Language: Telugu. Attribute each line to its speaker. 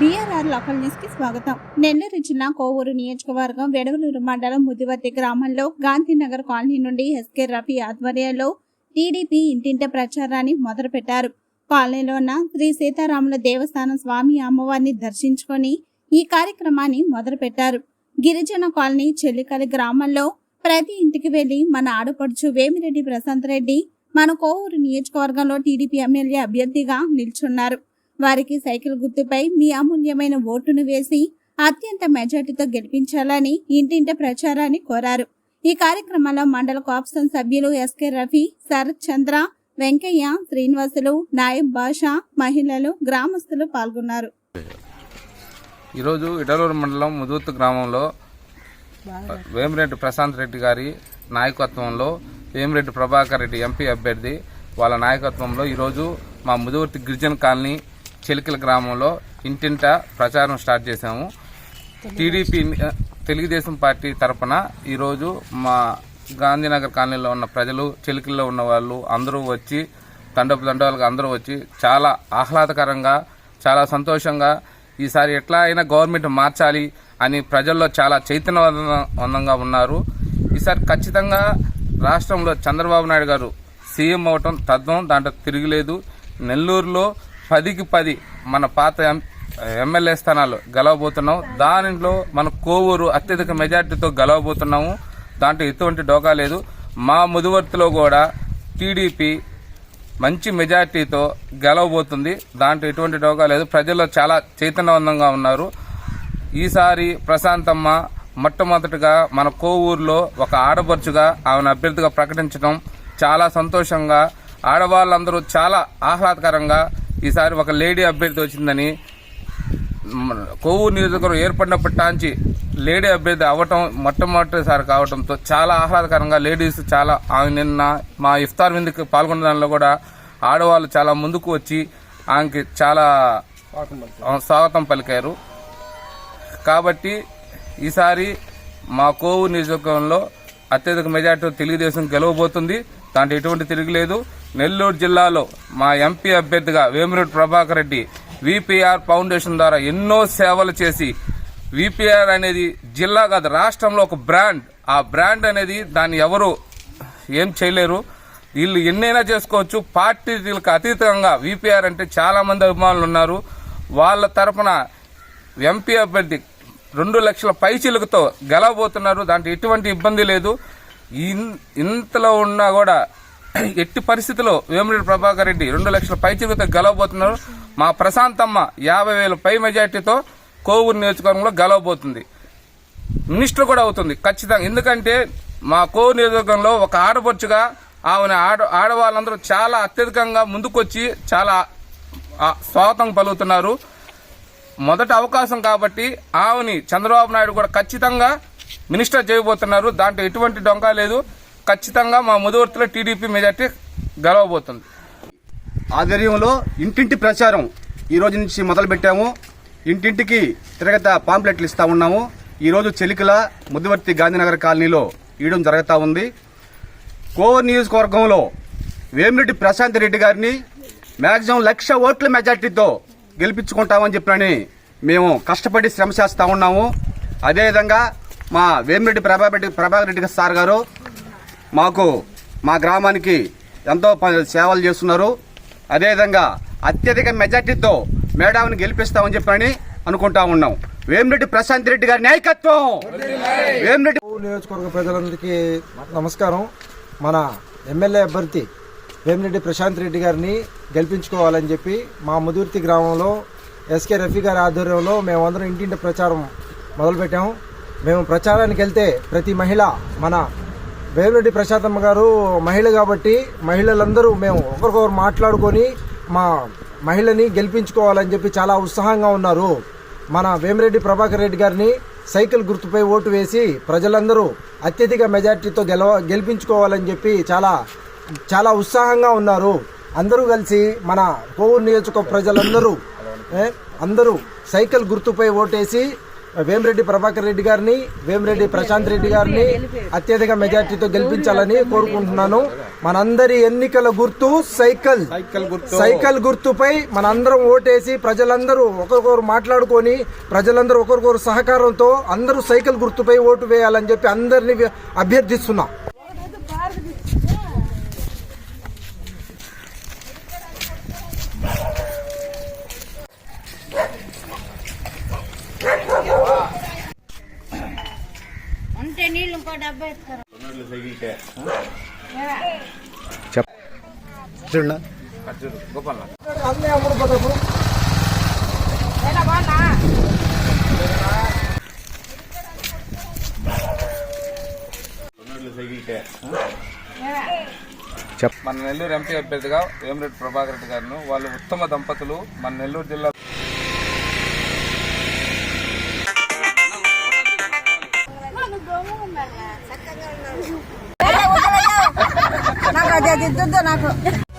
Speaker 1: బీఆర్ఆర్ లోకల్ న్యూస్కి స్వాగతం. నెల్లూరు జిల్లా కోవూరు నియోజకవర్గం వెడవలూరు మండలం ముదివర్తి గ్రామంలో గాంధీనగర్ కాలనీ నుండి ఎస్కే రఫీ ఆధ్వర్యంలో టీడీపీ ఇంటింట ప్రచారాన్ని మొదలుపెట్టారు. కాలనీలో ఉన్న శ్రీ సీతారాముల దేవస్థానం స్వామి అమ్మవారిని దర్శించుకొని ఈ కార్యక్రమాన్ని మొదలుపెట్టారు. గిరిజన కాలనీ చెల్లికలి గ్రామంలో ప్రతి ఇంటికి వెళ్ళి మన ఆడపడుచు వేమిరెడ్డి ప్రశాంత్ రెడ్డి మన కోవూరు నియోజకవర్గంలో టీడీపీ ఎమ్మెల్యే అభ్యర్థిగా నిల్చున్నారు. వారికి సైకిల్ గుర్తుపై మీ అమూల్యమైన ఓటును వేసి అత్యంత మెజార్టీతో గెలిపించాలని ఇంటింట ప్రచారాన్ని కోరారు. ఈ కార్యక్రమంలో మండల కోప్సన్ సభ్యులు ఎస్కే రఫీ శరత్ చంద్ర వెంకయ్య శ్రీనివాసులు నాయబ్ బాషా మహిళలు గ్రామస్తులు పాల్గొన్నారు.
Speaker 2: ఈరోజు ఇడలూరు మండలం ముదూర్తు గ్రామంలో వేమిరెడ్డి ప్రశాంత్ రెడ్డి గారి నాయకత్వంలో వేమిరెడ్డి ప్రభాకర్ రెడ్డి ఎంపీ అభ్యర్థి. వాళ్ళ నాయకత్వంలో ఈరోజు మా ముదువర్తి గిరిజన కాలనీ చిలకల గ్రామంలో ఇంటింట ప్రచారం స్టార్ట్ చేశాము. టీడీపీ తెలుగుదేశం పార్టీ తరపున ఈరోజు మా గాంధీనగర్ కాలనీలో ఉన్న ప్రజలు చిలికల్లో ఉన్న వాళ్ళు అందరూ వచ్చి తండపు తండవాళ్ళకి అందరూ వచ్చి చాలా ఆహ్లాదకరంగా చాలా సంతోషంగా ఈసారి ఎట్లా అయినా గవర్నమెంట్ మార్చాలి అని ప్రజల్లో చాలా చైతన్యవంతంగా ఉన్నారు. ఈసారి ఖచ్చితంగా రాష్ట్రంలో చంద్రబాబు నాయుడు గారు సీఎం అవటం తద్వం దాంట్లో తిరగలేదు. నెల్లూరులో పదికి పది మన పాత ఎం ఎమ్మెల్యే స్థానాలు గెలవబోతున్నాం దానిలో మన కోవూరు అత్యధిక మెజార్టీతో గెలవబోతున్నాము దాంట్లో ఎటువంటి డోకా లేదు. మా ముదువర్తిలో కూడా టీడీపీ మంచి మెజార్టీతో గెలవబోతుంది. దాంట్లో ఎటువంటి డోకా లేదు. ప్రజల్లో చాలా చైతన్యవంతంగా ఉన్నారు. ఈసారి ప్రశాంతమ్మ మొట్టమొదటిగా మన కోవూరులో ఒక ఆడపడుచుగా ఆమెను అభ్యర్థిగా ప్రకటించడం చాలా సంతోషంగా ఆడవాళ్ళందరూ చాలా ఆహ్లాదకరంగా ఈసారి ఒక లేడీ అభ్యర్థి వచ్చిందని కొవ్వు కోవూరు నియోజకవర్గం ఏర్పడినప్పటి నుంచి లేడీ అభ్యర్థి అవ్వటం మొట్టమొదటిసారి కావడంతో చాలా ఆహ్లాదకరంగా లేడీస్ చాలా ఆమె నిన్న మా ఇఫ్తార్ విందుకు పాల్గొన్న దానిలో కూడా ఆడవాళ్ళు చాలా ముందుకు వచ్చి ఆమెకి చాలా స్వాగతం పలికారు. కాబట్టి ఈసారి మా కోవూరు నియోజకవర్గంలో అత్యధిక మెజార్టీ తెలుగుదేశం గెలవబోతుంది. దాంట్లో ఎటువంటి తిరగలేదు నెల్లూరు జిల్లాలో మా ఎంపీ అభ్యర్థిగా వేమిరెడ్డి ప్రభాకర్ రెడ్డి విపిఆర్ ఫౌండేషన్ ద్వారా ఎన్నో సేవలు చేసి విపిఆర్ అనేది జిల్లా కాదు రాష్ట్రంలో ఒక బ్రాండ్. ఆ బ్రాండ్ అనేది దాన్ని ఎవరు ఏం చేయలేరు. వీళ్ళు ఎన్నైనా చేసుకోవచ్చు. పార్టీలకు అతీతంగా విపిఆర్ అంటే చాలామంది అభిమానులు ఉన్నారు. వాళ్ళ తరఫున ఎంపీ అభ్యర్థి రెండు లక్షల పైచిలుకతో గెలవబోతున్నారు. దాంట్లో ఎటువంటి ఇబ్బంది లేదు. ఇంతలో ఉన్నా కూడా ఎట్టి పరిస్థితిలో వేమిరెడ్డి ప్రభాకర్ రెడ్డి రెండు లక్షల పైచిలుకతో గెలవబోతున్నారు. మా ప్రశాంతమ్మ యాభై వేల పై మెజార్టీతో కోవూరు నియోజకవర్గంలో గెలవబోతుంది. మినిస్టర్ కూడా అవుతుంది ఖచ్చితంగా. ఎందుకంటే మా కోవూరు నియోజకవర్గంలో ఒక ఆడపడుచుగా ఆమె ఆడ ఆడవాళ్ళందరూ చాలా అత్యధికంగా ముందుకొచ్చి చాలా స్వాగతం పలుకుతున్నారు. మొదటి అవకాశం కాబట్టి ఆమెని చంద్రబాబు నాయుడు కూడా ఖచ్చితంగా మినిస్టర్ చేయబోతున్నారు. దాంట్లో ఎటువంటి డొంక లేదు. ఖచ్చితంగా మా ముదువర్తిలో టీడీపీ మెజార్టీ గెలవబోతుంది.
Speaker 3: ఆధ్వర్యంలో ఇంటింటి ప్రచారం ఈ రోజు నుంచి మొదలుపెట్టాము. ఇంటింటికి తిరగత పాంప్లెట్లు ఇస్తూ ఉన్నాము. ఈరోజు చెలికల ముద్దువర్తి గాంధీనగర్ కాలనీలో ఇవ్వడం జరుగుతూ ఉంది. కోవూరు నియోజకవర్గంలో వేమిరెడ్డి ప్రశాంత్ రెడ్డి గారిని మ్యాక్సిమం లక్ష ఓట్ల మెజార్టీతో గెలిపించుకుంటామని చెప్పినని మేము కష్టపడి శ్రమ చేస్తూ ఉన్నాము. అదేవిధంగా మా వేమిరెడ్డి ప్రభారెడ్డి ప్రభాకర్ రెడ్డి సార్ గారు మాకు మా గ్రామానికి ఎంతో సేవలు చేస్తున్నారు. అదేవిధంగా అత్యధిక మెజార్టీతో మేడావిని గెలిపిస్తామని చెప్పని అనుకుంటా ఉన్నాం. వేమిరెడ్డి ప్రశాంత్ రెడ్డి గారి నాయకత్వం! వేమిరెడ్డి
Speaker 4: నియోజకవర్గ ప్రజలందరికీ నమస్కారం. మన ఎమ్మెల్యే అభ్యర్థి వేమిరెడ్డి ప్రశాంత్ రెడ్డి గారిని గెలిపించుకోవాలని చెప్పి మా ముదుర్తి గ్రామంలో ఎస్కే రఫీ గారి ఆధ్వర్యంలో మేమందరం ఇంటింటి ప్రచారం మొదలుపెట్టాము మేము ప్రచారానికి వెళ్తే ప్రతి మహిళ మన వేమిరెడ్డి ప్రశాంతమ్మ గారు మహిళ కాబట్టి మహిళలందరూ మేము ఒకరికొకరు మాట్లాడుకొని మా మహిళని గెలిపించుకోవాలని చెప్పి చాలా ఉత్సాహంగా ఉన్నారు. మన వేమిరెడ్డి ప్రభాకర్ రెడ్డి గారిని సైకిల్ గుర్తుపై ఓటు వేసి ప్రజలందరూ అత్యధిక మెజార్టీతో గెలవ గెలిపించుకోవాలని చెప్పి చాలా చాలా ఉత్సాహంగా ఉన్నారు. అందరూ కలిసి మన కోవూరు నియోజకవర్గ ప్రజలందరూ అందరూ సైకిల్ గుర్తుపై ఓటేసి వేమిరెడ్డి ప్రభాకర్ రెడ్డి గారిని వేమిరెడ్డి ప్రశాంత్ రెడ్డి గారిని అత్యధిక మెజార్టీతో గెలిపించాలని కోరుకుంటున్నాను. మనందరి ఎన్నికల గుర్తు సైకిల్.
Speaker 3: సైకిల్ గుర్తు.
Speaker 4: సైకిల్ గుర్తుపై మనందరం ఓటేసి ప్రజలందరూ ఒకరికొకరు మాట్లాడుకొని ప్రజలందరూ ఒకరికొకరు సహకారంతో అందరూ సైకిల్ గుర్తుపై ఓటు వేయాలని చెప్పి అందరినీ అభ్యర్థిస్తున్నా.
Speaker 5: ఉంటే నీళ్ళు ఇంకో డబ్బా
Speaker 2: గోపాల్. మన నెల్లూరు ఎంపీ అభ్యర్థిగా వేమిరెడ్డి ప్రభాకర్ రెడ్డి గారిను వాళ్ళు ఉత్తమ దంపతులు మన నెల్లూరు జిల్లా
Speaker 6: Jadi.